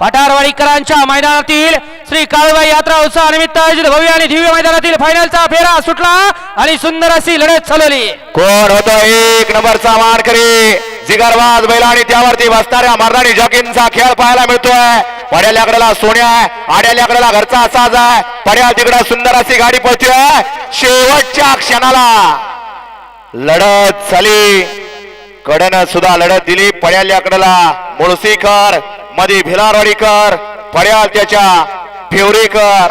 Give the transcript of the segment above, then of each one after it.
पठारवाडीकरांच्या मैदानातील श्री काळबाई यात्रा उत्सवानिमित्त आयोजित भव्य आणि दिव्य मैदानातील फायनलचा फेरा सुटला आणि सुंदर अशी लढत चालवली कोण होतो? एक नंबरचा मारकरी जिगरवाज बैल आणि त्यावरती बसणाऱ्या मर्दानी जॉकिनचा खेळ पाहायला मिळतोय. पड्याल्याकडेला सोन्या आड्या आड्याल्याकडेला घरचा असाच आहे. पड्या तिकडे सुंदर अशी गाडी पोहोचतोय शेवटच्या क्षणाला लढत झाली. कडनं सुद्धा लढत दिली पड्याल्याकडेला मुळसीकर मध्ये भिलारवाडीकर पड्याल त्याच्या फेवरेकर.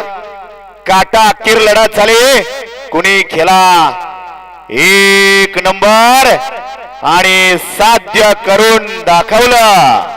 काटा किर लढत झाले. कुणी खेळा? एक नंबर. आणि साध्य करून दाखवलं.